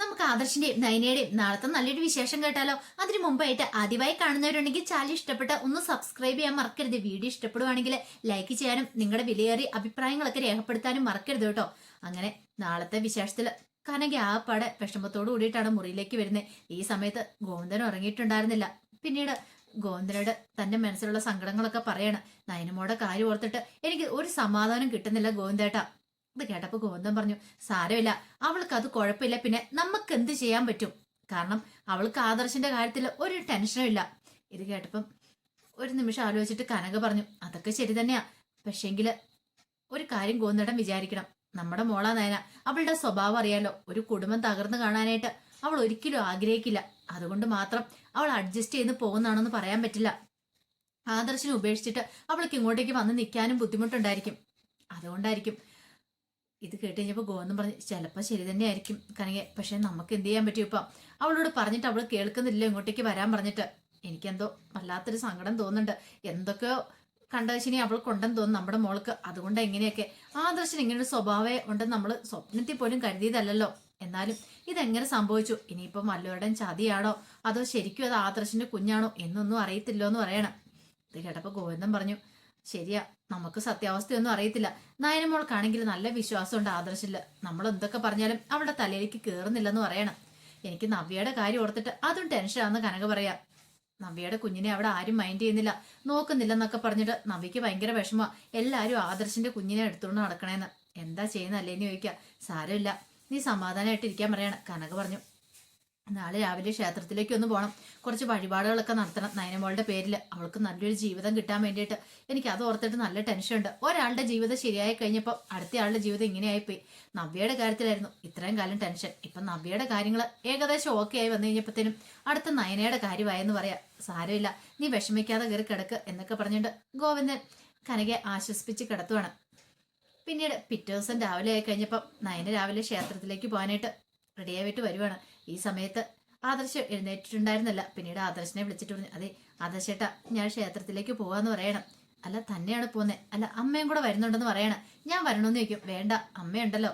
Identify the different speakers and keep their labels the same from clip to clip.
Speaker 1: നമുക്ക് ആദർശിന്റെയും നയനയുടെയും നാളത്തെ നല്ലൊരു വിശേഷം കേട്ടാലോ? അതിനു മുമ്പായിട്ട് ആദ്യമായി കാണുന്നവരുണ്ടെങ്കിൽ ചാനൽ ഇഷ്ടപ്പെട്ട ഒന്ന് സബ്സ്ക്രൈബ് ചെയ്യാൻ മറക്കരുത്. വീഡിയോ ഇഷ്ടപ്പെടുവാണെങ്കിൽ ലൈക്ക് ചെയ്യാനും നിങ്ങളുടെ വിലയേറിയ അഭിപ്രായങ്ങളൊക്കെ രേഖപ്പെടുത്താനും മറക്കരുത് കേട്ടോ. അങ്ങനെ നാളത്തെ വിശേഷത്തിൽ ആ ആപ്പാടെ വിഷമത്തോട് കൂടിയിട്ടാണ് മുറിയിലേക്ക് വരുന്നത് ഈ സമയത്ത് ഗോവിന്ദൻ ഉറങ്ങിയിട്ടുണ്ടായിരുന്നില്ല. പിന്നീട് ഗോവിന്ദനോട് തന്റെ മനസ്സിലുള്ള സങ്കടങ്ങളൊക്കെ പറയണം. നയനമോടെ കാര്യം ഓർത്തിട്ട് എനിക്ക് ഒരു സമാധാനം കിട്ടുന്നില്ല ഗോവിന്ദേട്ടാ. ഇത് കേട്ടപ്പോ ഗോവിന്ദൻ പറഞ്ഞു സാരമില്ല. അവൾക്ക് അത് കുഴപ്പമില്ല. പിന്നെ നമുക്ക് എന്ത് ചെയ്യാൻ പറ്റും? കാരണം അവൾക്ക് ആദർശിന്റെ കാര്യത്തിൽ ഒരു ടെൻഷനും ഇല്ല. ഇത് കേട്ടപ്പം ഒരു നിമിഷം ആലോചിച്ചിട്ട് കനക പറഞ്ഞു അതൊക്കെ ശരി തന്നെയാ. പക്ഷേങ്കിൽ ഒരു കാര്യം ഗോവിന്ദടം വിചാരിക്കണം. നമ്മുടെ മോളാ നയന. അവളുടെ സ്വഭാവം അറിയാലോ. ഒരു കുടുംബം തകർന്നു കാണാനായിട്ട് അവൾ ഒരിക്കലും ആഗ്രഹിക്കില്ല. അതുകൊണ്ട് മാത്രം അവൾ അഡ്ജസ്റ്റ് ചെയ്ത് പോകുന്നതാണെന്ന് പറയാൻ പറ്റില്ല. ആദർശിനെ ഉപേക്ഷിച്ചിട്ട് അവൾക്ക് ഇങ്ങോട്ടേക്ക് വന്ന് നിൽക്കാനും ബുദ്ധിമുട്ടുണ്ടായിരിക്കും. അതുകൊണ്ടായിരിക്കും ഇത് കേട്ട് കഴിഞ്ഞപ്പോൾ ഗോവെന്നും പറഞ്ഞ് ചിലപ്പോൾ ശരി തന്നെ ആയിരിക്കും കാരണം പക്ഷേ നമുക്ക് എന്ത് ചെയ്യാൻ പറ്റും ഇപ്പം? അവളോട് പറഞ്ഞിട്ട് അവൾ കേൾക്കുന്നില്ല ഇങ്ങോട്ടേക്ക് വരാൻ പറഞ്ഞിട്ട്. എനിക്കെന്തോ വല്ലാത്തൊരു സങ്കടം തോന്നുന്നുണ്ട്. എന്തൊക്കെയോ കണ്ടശിനി അവൾ കൊണ്ടെന്ന് തോന്നുന്നു നമ്മുടെ മോൾക്ക്. അതുകൊണ്ട് എങ്ങനെയൊക്കെ? ആദർശന് ഇങ്ങനൊരു സ്വഭാവേ ഉണ്ടെന്ന് നമ്മൾ സ്വപ്നത്തിൽ പോലും കരുതിയതല്ലല്ലോ. എന്നാലും ഇതെങ്ങനെ സംഭവിച്ചു? ഇനിയിപ്പം വല്ലവരുടെയും ചതിയാണോ? അതോ ശരിക്കും അത് ആദർശിന്റെ കുഞ്ഞാണോ? എന്നൊന്നും അറിയത്തില്ലോ എന്ന് പറയണം. ഇത് കേട്ടപ്പോൾ ഗോവിന്ദൻ പറഞ്ഞു ശരിയാ നമുക്ക് സത്യാവസ്ഥയൊന്നും അറിയത്തില്ല. നയനമോൾക്കാണെങ്കിൽ നല്ല വിശ്വാസമുണ്ട് ആദർശില്ല. നമ്മൾ എന്തൊക്കെ പറഞ്ഞാലും അവളുടെ തലയിലേക്ക് കയറുന്നില്ലെന്ന് പറയണം. എനിക്ക് നവ്യയുടെ കാര്യം ഓർത്തിട്ട് അതും ടെൻഷനാന്ന് കനക പറയാം. നവ്യയുടെ കുഞ്ഞിനെ അവിടെ ആരും മൈൻഡ് ചെയ്യുന്നില്ല. നോക്കുന്നില്ലെന്നൊക്കെ പറഞ്ഞിട്ട് നവ്യക്ക് ഭയങ്കര വിഷമ എല്ലാരും ആദർശിന്റെ കുഞ്ഞിനെ എടുത്തുകൊണ്ട് നടക്കണേന്ന്. എന്താ ചെയ്യുന്നല്ലേന്ന് ചോദിക്കുക സാരമില്ല. നീ സമാധാനമായിട്ട് ഇരിക്കാൻ പറയണം. കനക പറഞ്ഞു. നാളെ രാവിലെ ക്ഷേത്രത്തിലേക്ക് ഒന്ന് പോകണം കുറച്ച് വഴിപാടുകളൊക്കെ നടത്തണം. നയനമോളുടെ പേരിൽ അവൾക്ക് നല്ലൊരു ജീവിതം കിട്ടാൻ വേണ്ടിയിട്ട് എനിക്ക് അത് ഓർത്തിട്ട് നല്ല ടെൻഷൻ ഉണ്ട്. ഒരാളുടെ ജീവിതം ശരിയായി കഴിഞ്ഞപ്പോൾ അടുത്ത ആളുടെ ജീവിതം ഇങ്ങനെയായിപ്പോയി. നവ്യയുടെ കാര്യത്തിലായിരുന്നു ഇത്രയും കാലം ടെൻഷൻ ഇപ്പം നവ്യയുടെ കാര്യങ്ങൾ ഏകദേശം ഓക്കെ ആയി വന്നു കഴിഞ്ഞപ്പോഴത്തേനും അടുത്ത നയനയുടെ കാര്യമായെന്ന് പറയാം. സാരമില്ല. നീ വിഷമിക്കാതെ കയറി കിടക്ക് എന്നൊക്കെ പറഞ്ഞിട്ട് ഗോവിന്ദൻ കനകെ ആശ്വസിപ്പിച്ച് കിടത്തുവാണ്. പിന്നീട് പിറ്റേ ദിവസം രാവിലെ ആയി കഴിഞ്ഞപ്പോൾ നയന രാവിലെ ക്ഷേത്രത്തിലേക്ക് പോകാനായിട്ട് റെഡിയായിട്ട് വരുവാണ്. ഈ സമയത്ത് ആദർശ് എഴുന്നേറ്റിട്ടുണ്ടായിരുന്നില്ല. പിന്നീട് ആദർശിനെ വിളിച്ചിട്ട് പറഞ്ഞു അതെ ആദർശേട്ടാ ഞാൻ ക്ഷേത്രത്തിലേക്ക് പോവാന്ന് പറയണം. അല്ല തന്നെയാണ് പോകുന്നത് അല്ല അമ്മയും കൂടെ വരുന്നുണ്ടെന്ന് പറയണം. ഞാൻ വരണമെന്ന് ചോദിക്കും. വേണ്ട അമ്മയുണ്ടല്ലോ.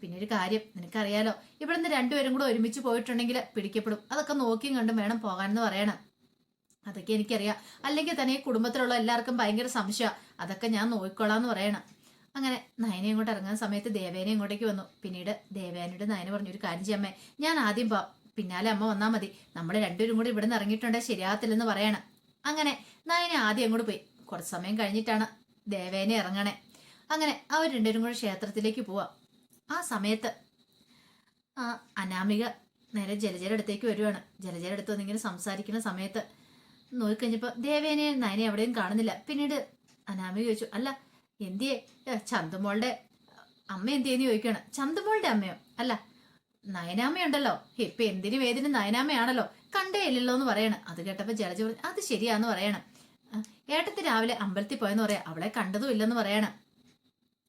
Speaker 1: പിന്നെ ഒരു കാര്യം നിനക്കറിയാലോ ഇവിടുന്ന് രണ്ടുപേരും കൂടെ ഒരുമിച്ച് പോയിട്ടുണ്ടെങ്കിൽ പിടിക്കപ്പെടും. അതൊക്കെ നോക്കിയും കണ്ടും വേണം പോകാനെന്ന് പറയണം. അതൊക്കെ എനിക്കറിയാം. അല്ലെങ്കിൽ തന്നെ ഈ കുടുംബത്തിലുള്ള എല്ലാവർക്കും ഭയങ്കര സംശയമാണ് അതൊക്കെ ഞാൻ നോക്കിക്കൊള്ളാന്ന് പറയണം. അങ്ങനെ നയന ഇങ്ങോട്ട് ഇറങ്ങുന്ന സമയത്ത് ദേവേന ഇങ്ങോട്ടേക്ക് വന്നു. പിന്നീട് ദേവേനയുടെ നയന പറഞ്ഞു ഒരു കാര്യം ചെയ്യാമേ ഞാൻ ആദ്യം പോ പിന്നാലെ അമ്മ വന്നാൽ മതി. നമ്മൾ രണ്ടുപേരും കൂടി ഇവിടെ നിന്ന് ഇറങ്ങിയിട്ടുണ്ട് ശരിയാകത്തില്ലെന്ന് പറയണം. അങ്ങനെ നയന ആദ്യം അങ്ങോട്ട് പോയി. കുറച്ച് സമയം കഴിഞ്ഞിട്ടാണ് ദേവേനെ ഇറങ്ങണേ. അങ്ങനെ അവർ രണ്ടുപേരും കൂടി ക്ഷേത്രത്തിലേക്ക് പോവാം. ആ സമയത്ത് അനാമിക നേരെ ജലജയുടെ അടുത്തേക്ക് വരുവാണ്. ജലജയുടെ അടുത്ത് വന്നിങ്ങനെ സംസാരിക്കുന്ന സമയത്ത് നോക്കിക്കഴിഞ്ഞപ്പോൾ ദേവേനെ നയനെ എവിടെയും കാണുന്നില്ല. പിന്നീട് അനാമിക ചോദിച്ചു അല്ല എന്തിയെ? ചന്തുമോളുടെ അമ്മ എന്തിയെന്ന് ചോദിക്കണം. ചന്തുമോളുടെ അമ്മയോ? അല്ല നയനാമ്മയുണ്ടല്ലോ. ഇപ്പൊ എന്തിനും ഏതിനും നയനാമയാണല്ലോ കണ്ടേ ഇല്ലല്ലോ എന്ന് പറയണം. അത് കേട്ടപ്പോ ജലജ പറഞ്ഞു അത് ശരിയാന്ന് പറയണം. ഏട്ടത്തി രാവിലെ അമ്പലത്തിൽ പോയെന്ന് പറയാം അവളെ കണ്ടതും ഇല്ലെന്ന് പറയണം.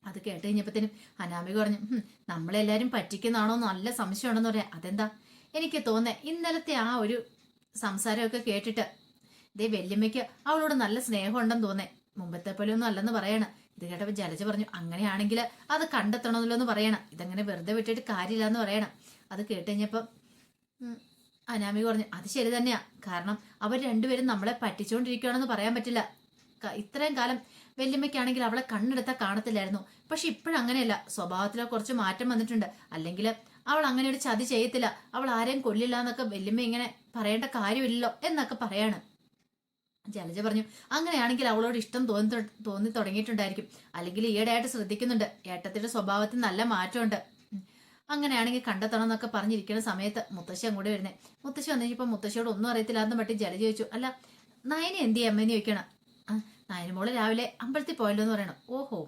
Speaker 1: അത് കേട്ട് കഴിഞ്ഞപ്പത്തേനും അനാമിക പറഞ്ഞു "ഹും, നമ്മളെല്ലാരും പറ്റിക്കുന്നതാണോ നല്ല സംശയമുണ്ടെന്ന് പറയാം. അതെന്താ? എനിക്ക് തോന്നേ ഇന്നലത്തെ ആ ഒരു സംസാരമൊക്കെ കേട്ടിട്ട് ദേ വല്യമ്മയ്ക്ക് അവളോട് നല്ല സ്നേഹമുണ്ടെന്ന് തോന്നേ. മുമ്പത്തെ പോലെ ഒന്നും അല്ലെന്ന് പറയണം. ഇത് കേട്ടപ്പോൾ ജലജ പറഞ്ഞു അങ്ങനെയാണെങ്കിൽ അത് കണ്ടെത്തണമല്ലോ എന്ന് പറയണം. ഇതങ്ങനെ വെറുതെ വിട്ടിട്ട് കാര്യമില്ല എന്ന് പറയണം. അത് കേട്ട് കഴിഞ്ഞപ്പം അനാമിക പറഞ്ഞു അത് ശരി തന്നെയാ. കാരണം അവർ രണ്ടുപേരും നമ്മളെ പറ്റിച്ചുകൊണ്ടിരിക്കുകയാണെന്ന് പറയാൻ പറ്റില്ല. ഇത്രയും കാലം വല്യമ്മയ്ക്കാണെങ്കിൽ അവളെ കണ്ണെടുത്താൽ കാണത്തില്ലായിരുന്നു. പക്ഷെ ഇപ്പോഴങ്ങനെയല്ല സ്വഭാവത്തിലോ കുറച്ച് മാറ്റം വന്നിട്ടുണ്ട്. അല്ലെങ്കിൽ അവൾ അങ്ങനെ ഒരു ചതി ചെയ്യത്തില്ല. അവൾ ആരെയും കൊല്ലില്ല എന്നൊക്കെ വല്യമ്മ ഇങ്ങനെ പറയേണ്ട കാര്യമില്ലല്ലോ എന്നൊക്കെ പറയാണ്. ജലജ പറഞ്ഞു അങ്ങനെയാണെങ്കിൽ അവളോട് ഇഷ്ടം തോന്നി തോന്നി തുടങ്ങിയിട്ടുണ്ടായിരിക്കും. അല്ലെങ്കിൽ ഈയിടെയായിട്ട് ശ്രദ്ധിക്കുന്നുണ്ട്. ഏട്ടത്തിന്റെ സ്വഭാവത്തിൽ നല്ല മാറ്റമുണ്ട്. അങ്ങനെയാണെങ്കിൽ കണ്ടെത്തണം എന്നൊക്കെ പറഞ്ഞിരിക്കുന്ന സമയത്ത് മുത്തശ്ശി അങ്ങോട്ട് വരുന്നേ. മുത്തശ്ശി വന്നു കഴിഞ്ഞപ്പോൾ മുത്തശ്ശിയോട് ഒന്നും അറിയത്തില്ലാന്ന് പറ്റി ജലജ ചോദിച്ചു അല്ല നയന എന്ത് ചെയ്യാം അമ്മേന്ന് ചോദിക്കണം നയനമോൾ രാവിലെ അമ്പലത്തിൽ പോയല്ലോ എന്ന് പറയണം. ഓഹോ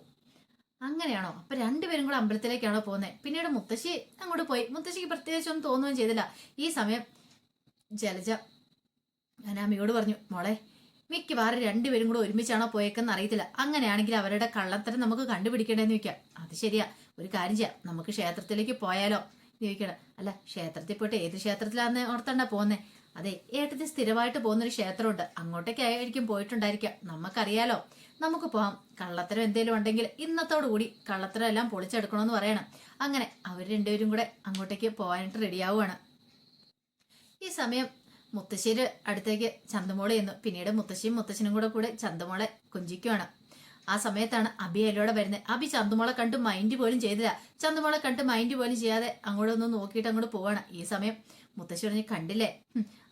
Speaker 1: അങ്ങനെയാണോ? അപ്പൊ രണ്ടുപേരും കൂടെ അമ്പലത്തിലേക്കാണോ പോകുന്നത് പിന്നീട് മുത്തശ്ശി അങ്ങോട്ട് പോയി. മുത്തശ്ശിക്ക് പ്രത്യേകിച്ച് ഒന്നും തോന്നുകയും ചെയ്തില്ല. ഈ സമയം ജലജ അനാമിയോട് പറഞ്ഞു മോളെ മിക്കവാറും രണ്ടുപേരും കൂടെ ഒരുമിച്ചാണോ പോയേക്കെന്ന് അറിയത്തില്ല. അങ്ങനെയാണെങ്കിൽ അവരുടെ കള്ളത്തരം നമുക്ക് കണ്ടുപിടിക്കണ്ടേന്ന് ചോദിക്കാം. അത് ശരിയാ. ഒരു കാര്യം ചെയ്യാം. നമുക്ക് ക്ഷേത്രത്തിലേക്ക് പോയാലോ? ചോദിക്കണം അല്ല ക്ഷേത്രത്തിൽ പോയിട്ട് ഏത് ക്ഷേത്രത്തിലാന്ന് ഓർത്തണ്ട പോന്നെ അതെ ഏട്ടത്തിൽ സ്ഥിരമായിട്ട് പോകുന്നൊരു ക്ഷേത്രമുണ്ട്. അങ്ങോട്ടേക്കായിരിക്കും പോയിട്ടുണ്ടായിരിക്കാം നമുക്കറിയാലോ. നമുക്ക് പോവാം. കള്ളത്തരം എന്തെങ്കിലും ഉണ്ടെങ്കിൽ ഇന്നത്തോടു കൂടി കള്ളത്തരം എല്ലാം പൊളിച്ചെടുക്കണമെന്ന് പറയണം. അങ്ങനെ അവർ രണ്ടുപേരും കൂടെ അങ്ങോട്ടേക്ക് പോകാനായിട്ട് റെഡിയാവുകയാണ് ഈ സമയം മുത്തശ്ശേര് അടുത്തേക്ക് ചന്തമോൾ ചെന്നു. പിന്നീട് മുത്തശ്ശിയും മുത്തശ്ശനും കൂടെ കൂടെ ചന്തമോളെ കുഞ്ചിക്കുവാണ്. ആ സമയത്താണ് അബി അതിലൂടെ വരുന്നത്. അബി ചന്തമോളെ കണ്ട് മൈൻഡ് പോലും ചെയ്തില്ല. ചന്തമോളെ കണ്ട് മൈൻഡ് പോലും ചെയ്യാതെ അങ്ങോട്ട് ഒന്ന് നോക്കിയിട്ട് അങ്ങോട്ട് പോവാണ്. ഈ സമയം മുത്തശ്ശി പറഞ്ഞ് കണ്ടില്ലേ?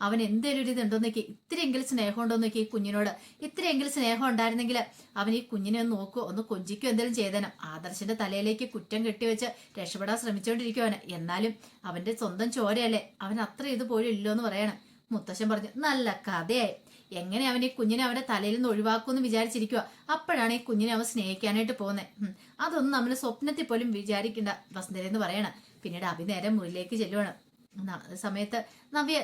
Speaker 1: അവൻ എന്തേലും ഒരു ഇതുണ്ടോ നോക്കി. ഇത്രയെങ്കിലും സ്നേഹം ഉണ്ടോ നോക്കി ഈ കുഞ്ഞിനോട്. ഇത്രയെങ്കിലും സ്നേഹം ഉണ്ടായിരുന്നെങ്കിൽ അവൻ ഈ കുഞ്ഞിനെ ഒന്ന് നോക്കുവോ ഒന്ന് കൊഞ്ചിക്കോ എന്തെങ്കിലും ചെയ്തേനം. ആദർശന്റെ തലയിലേക്ക് കുറ്റം കെട്ടിവെച്ച് രക്ഷപ്പെടാൻ ശ്രമിച്ചുകൊണ്ടിരിക്കുവാണ് എന്നാലും അവന്റെ സ്വന്തം ചോരയല്ലേ? അവൻ അത്ര ഇത് പോലും ഇല്ലോ എന്ന് പറയണം. മുത്തശ്ശൻ പറഞ്ഞു നല്ല കഥയായി. എങ്ങനെ അവൻ ഈ കുഞ്ഞിനെ അവന്റെ തലയിൽ നിന്ന് ഒഴിവാക്കുമെന്ന് വിചാരിച്ചിരിക്കുക അപ്പോഴാണ് ഈ കുഞ്ഞിനെ അവൻ സ്നേഹിക്കാനായിട്ട് പോകുന്നത് അതൊന്നും നമ്മൾ സ്വപ്നത്തിൽ പോലും വിചാരിക്കണ്ട വസന്തര എന്ന് പറയണം. പിന്നീട് അഭി നേരെ മുറിയിലേക്ക് ചെല്ലുവാണ്. സമയത്ത് നവ്യ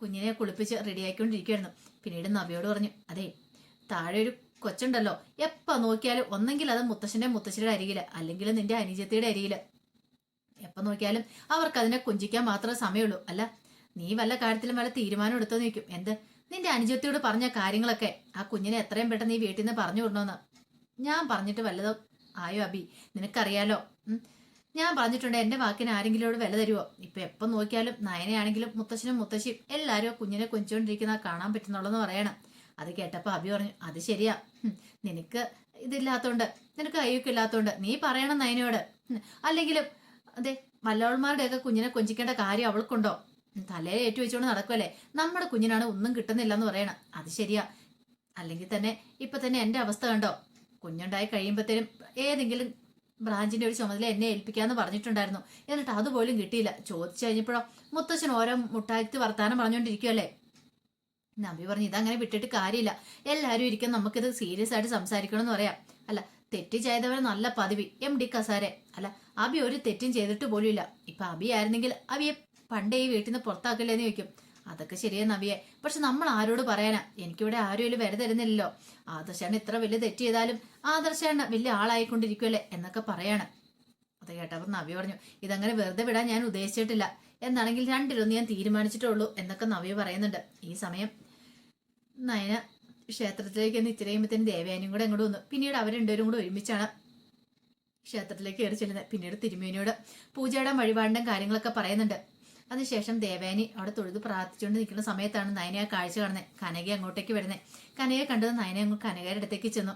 Speaker 1: കുഞ്ഞിനെ കുളിപ്പിച്ച് റെഡിയാക്കിക്കൊണ്ടിരിക്കുകയായിരുന്നു പിന്നീട് നവ്യോട് പറഞ്ഞു അതെ താഴെ ഒരു കൊച്ചുണ്ടല്ലോ. എപ്പ നോക്കിയാലും ഒന്നെങ്കിൽ അത് മുത്തശ്ശന്റെ മുത്തശ്ശിയുടെ അരികിൽ അല്ലെങ്കിൽ നിന്റെ അനുജത്തിയുടെ അരികിൽ. എപ്പ നോക്കിയാലും അവർക്ക് അതിനെ കുഞ്ചിക്കാൻ മാത്രമേ സമയമുള്ളൂ. അല്ല നീ വല്ല കാര്യത്തിലും വല്ല തീരുമാനം എടുത്തു നിൽക്കും എന്ത്? നിന്റെ അനുജത്തിയോട് പറഞ്ഞ കാര്യങ്ങളൊക്കെ ആ കുഞ്ഞിനെ എത്രയും പെട്ടെന്ന് നീ വീട്ടിൽ നിന്ന് പറഞ്ഞു വിടണമെന്ന് ഞാൻ പറഞ്ഞിട്ട് വല്ലതോ. ആയോ അബി നിനക്കറിയാലോ. ഞാൻ പറഞ്ഞിട്ടുണ്ട് എന്റെ വാക്കിന് ആരെങ്കിലോട് വില തരുമോ ഇപ്പൊ എപ്പം നോക്കിയാലും നയനയാണെങ്കിലും മുത്തശ്ശനും മുത്തശ്ശിയും എല്ലാരും ആ കുഞ്ഞിനെ കൊഞ്ചുകൊണ്ടിരിക്കുന്ന കാണാൻ പറ്റുന്നുള്ളെന്ന് പറയണം. അത് കേട്ടപ്പോ അബി പറഞ്ഞു അത് ശരിയാ. നിനക്ക് ഇതില്ലാത്തോണ്ട് നിനക്ക് അയ്യൊക്കെ ഇല്ലാത്തോണ്ട് നീ പറയണം നയനയോട്. അല്ലെങ്കിലും അതെ വല്ലവന്മാരുടെയൊക്കെ കുഞ്ഞിനെ കൊഞ്ചിക്കേണ്ട കാര്യം അവൾക്കുണ്ടോ? തലയിൽ ഏറ്റു വെച്ചുകൊണ്ട് നടക്കുമല്ലേ നമ്മുടെ കുഞ്ഞിനാണ് ഒന്നും കിട്ടുന്നില്ല എന്ന് പറയണം. അത് ശരിയാ. അല്ലെങ്കിൽ തന്നെ ഇപ്പൊ തന്നെ എന്റെ അവസ്ഥ കണ്ടോ? കുഞ്ഞുണ്ടായി കഴിയുമ്പോഴത്തേനും ഏതെങ്കിലും ബ്രാഞ്ചിന്റെ ഒരു ചുമതല എന്നെ ഏൽപ്പിക്കാന്ന് പറഞ്ഞിട്ടുണ്ടായിരുന്നു. എന്നിട്ട് അതുപോലും കിട്ടിയില്ല. ചോദിച്ചു കഴിഞ്ഞപ്പോഴോ മുത്തച്ഛൻ ഓരോ മുട്ടായിട്ട് വർത്താനം പറഞ്ഞുകൊണ്ടിരിക്കുവല്ലേ നമ്പി പറഞ്ഞു ഇതങ്ങനെ വിട്ടിട്ട് കാര്യമില്ല. എല്ലാവരും ഇരിക്കും നമുക്കിത് സീരിയസ് ആയിട്ട് സംസാരിക്കണം എന്ന് പറയാം. അല്ല തെറ്റ് ചെയ്തവരെ നല്ല പദവി. എം ഡി കസാരെ. അല്ല അബി ഒരു തെറ്റും ചെയ്തിട്ട് പോലും ഇല്ല ഇപ്പൊ അബി ആയിരുന്നെങ്കിൽ അബിയെ പണ്ടേ ഈ വീട്ടിൽ നിന്ന് പുറത്താക്കില്ലെന്ന് ചോദിക്കും. അതൊക്കെ ശരിയാ നവിയെ. പക്ഷെ നമ്മൾ ആരോട് പറയാനാ? എനിക്കിവിടെ ആരും ഇതിൽ വരുതരുന്നില്ലല്ലോ തരുന്നില്ലല്ലോ. ആദർശാണ് ഇത്ര വലിയ തെറ്റ് ചെയ്താലും ആദർശാണ് വലിയ ആളായിക്കൊണ്ടിരിക്കുമല്ലേ എന്നൊക്കെ പറയാണ്. അത് കേട്ടപ്പോൾ നവ്യ പറഞ്ഞു ഇതങ്ങനെ വെറുതെ വിടാൻ ഞാൻ ഉദ്ദേശിച്ചിട്ടില്ല. എന്നാണെങ്കിൽ രണ്ടിലൊന്ന് ഞാൻ തീരുമാനിച്ചിട്ടുള്ളൂ എന്നൊക്കെ നവ്യ പറയുന്നുണ്ട്. ഈ സമയം നയന ക്ഷേത്രത്തിലേക്ക് എന്ന് ഇച്ചിരി കഴിയുമ്പോൾ കൂടെ അങ്ങോട്ട് വന്നു. പിന്നീട് അവർ രണ്ടുപേരും കൂടെ ഒരുമിച്ചാണ് ക്ഷേത്രത്തിലേക്ക് കയറി ചെല്ലുന്നത്. പിന്നീട് തിരുമേനിയോട് പൂജയുടെ വഴിപാടിന്റെ കാര്യങ്ങളൊക്കെ പറയുന്നുണ്ട്. അതിനുശേഷം ദേവേനി അവിടെ തൊഴുത് പ്രാർത്ഥിച്ചുകൊണ്ട് നിൽക്കുന്ന സമയത്താണ് നയനെ ആ കാഴ്ച കാണുന്നത് കനകയെ അങ്ങോട്ടേക്ക് വരുന്നത് കനകയെ കണ്ടത് നയനെ അങ്ങ് കനകയുടെ അടുത്തേക്ക് ചെന്നു.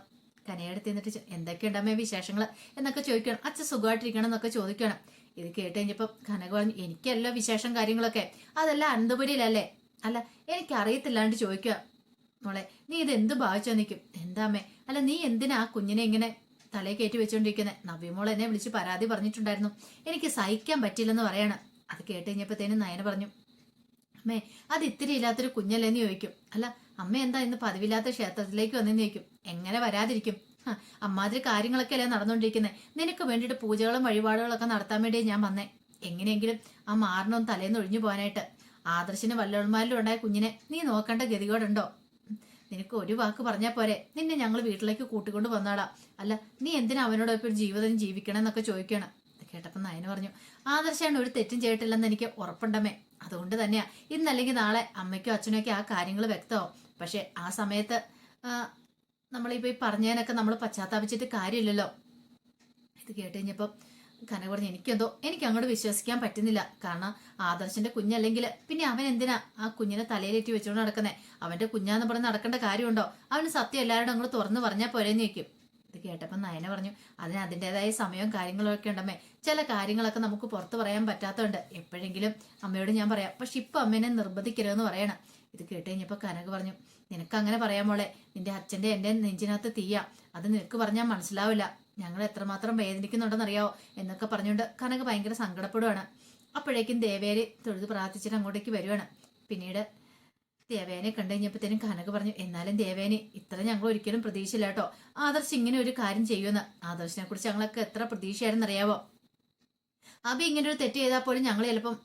Speaker 1: കനകയുടെ അടുത്ത് നിന്നിട്ട് എന്തൊക്കെയുണ്ടമ്മേ വിശേഷങ്ങൾ എന്നൊക്കെ ചോദിക്കണം അച്ഛൻ സുഖമായിട്ടിരിക്കണം എന്നൊക്കെ ചോദിക്കണം ഇത് കേട്ട് കഴിഞ്ഞപ്പോൾ കനക പറഞ്ഞു എനിക്കല്ലോ വിശേഷം കാര്യങ്ങളൊക്കെ. അതെല്ലാം അനന്തപുരിയിലല്ലേ? അല്ല എനിക്കറിയത്തില്ലാണ്ട് ചോദിക്കുക മോളെ നീ ഇത് എന്ത് ഭാവിച്ചോ നിൽക്കും എന്താമ്മേ അല്ല നീ എന്തിനാ കുഞ്ഞിനെ ഇങ്ങനെ തലേ കയറ്റി വെച്ചോണ്ടിരിക്കുന്നത് നവ്യമോൾ എന്നെ വിളിച്ച് പരാതി പറഞ്ഞിട്ടുണ്ടായിരുന്നു. എനിക്ക് സഹിക്കാൻ പറ്റില്ലെന്ന് പറയണം. അത് കേട്ട് കഴിഞ്ഞപ്പോഴത്തേനും നയന പറഞ്ഞു അമ്മേ അത് ഇത്തിരി ഇല്ലാത്തൊരു കുഞ്ഞല്ലേന്ന് ചോദിക്കും. അല്ല അമ്മ എന്താ ഇന്ന് പതിവില്ലാത്ത ക്ഷേത്രത്തിലേക്ക് വന്നെന്ന് ചോദിക്കും. എങ്ങനെ വരാതിരിക്കും? അമ്മാതിരി കാര്യങ്ങളൊക്കെ അല്ലേ നടന്നുകൊണ്ടിരിക്കുന്നത് നിനക്ക് വേണ്ടിയിട്ട് പൂജകളും വഴിപാടുകളൊക്കെ നടത്താൻ വേണ്ടി ഞാൻ വന്നേ. എങ്ങനെയെങ്കിലും ആ മാറിനൊന്ന് തലേന്ന് ഒഴിഞ്ഞു പോകാനായിട്ട്. ആദർശിന് വല്ലവന്മാരിലും ഉണ്ടായ കുഞ്ഞിനെ നീ നോക്കേണ്ട ഗതികോടുണ്ടോ? നിനക്ക് ഒരു വാക്ക് പറഞ്ഞാൽ പോരെ. നിന്നെ ഞങ്ങൾ വീട്ടിലേക്ക് കൂട്ടിക്കൊണ്ട് വന്നാടാ അല്ല നീ എന്തിനാ അവനോടൊപ്പം ജീവിതം ജീവിക്കണം എന്നൊക്കെ ചോദിക്കണം. കേട്ടപ്പോൾ നയന പറഞ്ഞു ആദർശാണ് ഒരു തെറ്റും ചെയ്തിട്ടില്ലെന്ന് എനിക്ക് ഉറപ്പുണ്ടമ്മേ. അതുകൊണ്ട് തന്നെയാ. ഇന്നല്ലെങ്കിൽ നാളെ അമ്മയ്ക്കും അച്ഛനൊക്കെ ആ കാര്യങ്ങൾ വ്യക്തമാവും. പക്ഷെ ആ സമയത്ത് നമ്മളിപ്പോൾ നമ്മളിപ്പോ ഈ പറഞ്ഞതിനൊക്കെ നമ്മൾ പശ്ചാത്താപിച്ചിട്ട് കാര്യമില്ലല്ലോ. ഇത് കേട്ട് കഴിഞ്ഞപ്പം പറഞ്ഞു എനിക്കെന്തോ എനിക്ക് അങ്ങോട്ട് വിശ്വസിക്കാൻ പറ്റുന്നില്ല. കാരണം ആദർശന്റെ കുഞ്ഞല്ലെങ്കിൽ പിന്നെ അവൻ എന്തിനാ ആ കുഞ്ഞിനെ തലയിലേറ്റി വെച്ചുകൊണ്ട് നടക്കുന്നേ? അവന്റെ കുഞ്ഞാന്ന് പറഞ്ഞ് നടക്കേണ്ട കാര്യമുണ്ടോ? അവന് സത്യം എല്ലാവരോടും അങ്ങോട്ട് തുറന്നു പറഞ്ഞാൽ പോരേന്ന് ചോദിക്കും. ഇത് കേട്ടപ്പോൾ നയന പറഞ്ഞു അതിന് അതിന്റെതായ സമയവും കാര്യങ്ങളൊക്കെ ഉണ്ടമ്മേ. ചില കാര്യങ്ങളൊക്കെ നമുക്ക് പുറത്ത് പറയാൻ പറ്റാത്തതുണ്ട്. എപ്പോഴെങ്കിലും അമ്മയോട് ഞാൻ പറയാം. പക്ഷെ ഇപ്പം അമ്മേനെ നിർബന്ധിക്കരുതെന്ന് പറയണം. ഇത് കേട്ട് കഴിഞ്ഞപ്പോൾ കനക പറഞ്ഞു നിനക്ക് അങ്ങനെ പറയാൻ മോളെ. നിന്റെ അച്ഛന്റെ എന്റെ നെഞ്ചിനകത്ത് തീയ. അത് നിനക്ക് പറഞ്ഞാൽ മനസ്സിലാവില്ല. ഞങ്ങൾ എത്രമാത്രം വേദനിക്കുന്നുണ്ടെന്നറിയാവോ? എന്നൊക്കെ പറഞ്ഞുകൊണ്ട് കനക ഭയങ്കര സങ്കടപ്പെടുവാണ്. അപ്പോഴേക്കും ദേവേര് തൊഴുത് പ്രാർത്ഥിച്ചിട്ട് അങ്ങോട്ടേക്ക് വരുവാണ്. പിന്നീട് ദേവേനെ കണ്ടു കഴിഞ്ഞപ്പോഴത്തേനും കനക പറഞ്ഞു എന്നാലും ദേവേനെ ഇത്ര ഞങ്ങൾ ഒരിക്കലും പ്രതീക്ഷയില്ല കേട്ടോ. ആദർശ് ഇങ്ങനെ ഒരു കാര്യം ചെയ്യുമെന്ന്. ആദർശിനെ കുറിച്ച് ഞങ്ങളൊക്കെ എത്ര പ്രതീക്ഷയായിരുന്നു അറിയാവോ? അബി ഇങ്ങനെ ഒരു തെറ്റ് ചെയ്താൽ പോലും ഞങ്ങൾ ചിലപ്പം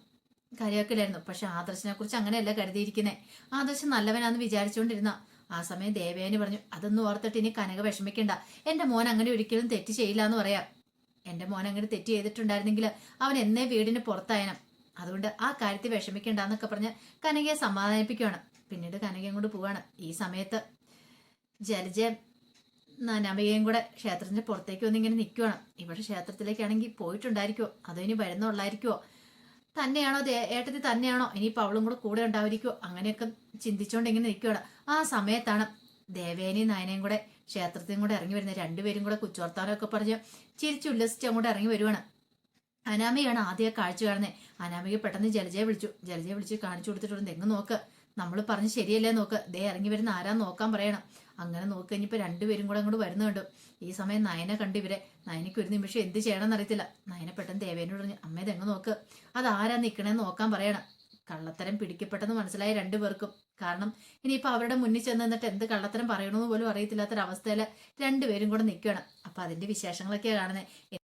Speaker 1: കാര്യമാക്കില്ലായിരുന്നു പക്ഷെ ആദർശിനെ കുറിച്ച് അങ്ങനെയല്ല കരുതിയിരിക്കുന്നത് ആദർശ് നല്ലവനാന്ന് വിചാരിച്ചുകൊണ്ടിരുന്ന ആ സമയം ദേവേനി പറഞ്ഞു അതൊന്നും ഓർത്തിട്ട് ഇനി കനക വിഷമിക്കണ്ട. എന്റെ മോൻ അങ്ങനെ ഒരിക്കലും തെറ്റ് ചെയ്യില്ല എന്ന് പറയാം. എന്റെ മോൻ അങ്ങനെ തെറ്റ് ചെയ്തിട്ടുണ്ടായിരുന്നെങ്കിൽ അവൻ എന്നേ വീടിന് പുറത്തായനം. അതുകൊണ്ട് ആ കാര്യത്തിൽ വിഷമിക്കണ്ടെന്നൊക്കെ പറഞ്ഞ് കനകയെ സമാധാനിപ്പിക്കുകയാണ് പിന്നീട് കനകയും കൊണ്ട് പോവാണ്. ഈ സമയത്ത് ജലജ നനമയും കൂടെ ക്ഷേത്രത്തിന്റെ പുറത്തേക്ക് വന്നിങ്ങനെ നിൽക്കുവാണ് ഇവിടെ ക്ഷേത്രത്തിലേക്കാണെങ്കിൽ പോയിട്ടുണ്ടായിരിക്കുമോ അതോ ഇനി വരുന്നുള്ളായിരിക്കുമോ തന്നെയാണോ ഏട്ടത്തി തന്നെയാണോ? ഇനിയിപ്പോൾ അവളും കൂടെ കൂടെ ഉണ്ടാവുമായിരിക്കുമോ അങ്ങനെയൊക്കെ ചിന്തിച്ചുകൊണ്ട് ഇങ്ങനെ നിൽക്കുകയാണ് ആ സമയത്താണ് ദേവേനയും നയനയും കൂടെ ക്ഷേത്രത്തിനും കൂടെ ഇറങ്ങി വരുന്നത് രണ്ടുപേരും കൂടെ കുച്ചോർത്താനൊക്കെ പറഞ്ഞ് ചിരിച്ചുല്ലസിച്ച് അങ്ങോട്ട് ഇറങ്ങി വരുവാണ്. അനാമികയാണ് ആദ്യം കാഴ്ച കാണുന്നത് അനാമിക പെട്ടെന്ന് ജലജയെ വിളിച്ചു. ജലജയെ വിളിച്ച് കാണിച്ചു കൊടുത്തിട്ടുണ്ട് എങ്ങ് നോക്ക്. നമ്മൾ പറഞ്ഞ് ശരിയല്ലേ നോക്ക്. ദേ ഇറങ്ങി വരുന്ന ആരാ നോക്കാൻ പറയണം. അങ്ങനെ നോക്കി കഴിഞ്ഞപ്പോൾ രണ്ടുപേരും കൂടെ അങ്ങോട്ട് വരുന്നുണ്ട് ഈ സമയം നയനെ കണ്ടു ഇവരെ. നയനയ്ക്ക് ഒരു നിമിഷം എന്ത് ചെയ്യണമെന്ന് അറിയത്തില്ല. നയനെ പെട്ടെന്ന് ദേവേനോട് പറഞ്ഞു അമ്മ ഇതെങ്ങ് നോക്ക്. അതാരാ നിൽക്കണേന്ന് നോക്കാൻ പറയണം. കള്ളത്തരം പിടിക്കപ്പെട്ടെന്ന് മനസ്സിലായ രണ്ടുപേർക്കും. കാരണം ഇനിയിപ്പോൾ അവരുടെ മുന്നിൽ ചെന്ന് നിന്നിട്ട് എന്ത് കള്ളത്തരം പറയണമെന്ന് പോലും അറിയത്തില്ലാത്തൊരവസ്ഥയിൽ രണ്ടുപേരും കൂടെ നിൽക്കുകയാണ്. അപ്പം അതിന്റെ വിശേഷങ്ങളൊക്കെയാണ് കാണുന്നത്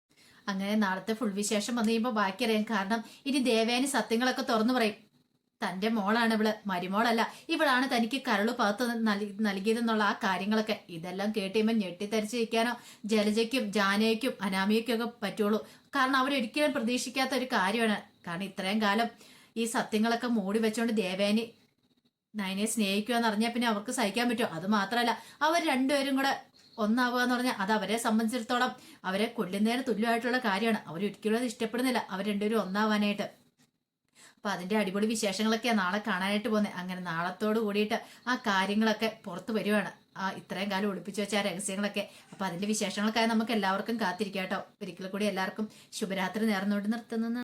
Speaker 1: അങ്ങനെ നാളത്തെ ഫുൾ വിശേഷം വന്നു കഴിയുമ്പോൾ ബാക്കി അറിയാം കാരണം ഇനി ദേവേനി സത്യങ്ങളൊക്കെ തുറന്നു പറയും. തന്റെ മോളാണ് ഇവൾ മരുമോളല്ല. ഇവളാണ് തനിക്ക് കരളു പകത്ത് നൽകി- നൽകിയതെന്നുള്ള ആ കാര്യങ്ങളൊക്കെ. ഇതെല്ലാം കേട്ടിയുമ്പോൾ ഞെട്ടിത്തരിച്ചിരിക്കാനോ ജലജയ്ക്കും ജാനയ്ക്കും അനാമിയയ്ക്കും ഒക്കെ പറ്റുള്ളൂ. കാരണം അവരൊരിക്കലും പ്രതീക്ഷിക്കാത്ത ഒരു കാര്യമാണ്. കാരണം ഇത്രയും കാലം ഈ സത്യങ്ങളൊക്കെ മൂടി വെച്ചുകൊണ്ട് ദേവേനി നയനെ സ്നേഹിക്കുക എന്നറിഞ്ഞാൽ പിന്നെ അവർക്ക് സഹിക്കാൻ പറ്റുമോ അത് മാത്രമല്ല അവർ രണ്ടുപേരും കൂടെ ഒന്നാവുക എന്ന് പറഞ്ഞാൽ അത് അവരെ സംബന്ധിച്ചിടത്തോളം അവരെ കൊല്ലുന്നതിന് തുല്യമായിട്ടുള്ള കാര്യമാണ്. അവരൊരിക്കലും അത് ഇഷ്ടപ്പെടുന്നില്ല. അവർ രണ്ടുപേരും ഒന്നാവാനായിട്ട്. അപ്പൊ അതിന്റെ അടിപൊളി വിശേഷങ്ങളൊക്കെയാണ് നാളെ കാണാനായിട്ട് പോകുന്നത് അങ്ങനെ നാളത്തോട് കൂടിയിട്ട് ആ കാര്യങ്ങളൊക്കെ പുറത്തു വരുവാണ്. ആ ഇത്രയും കാലം ഒളിപ്പിച്ചു വെച്ച ആ രഹസ്യങ്ങളൊക്കെ. അപ്പൊ അതിന്റെ വിശേഷങ്ങൾക്കായി നമുക്ക് എല്ലാവർക്കും കാത്തിരിക്കാം കേട്ടോ. ഒരിക്കൽ കൂടി എല്ലാവർക്കും ശുഭരാത്രി നേർന്നുകൊണ്ട് നിർത്തുന്നു.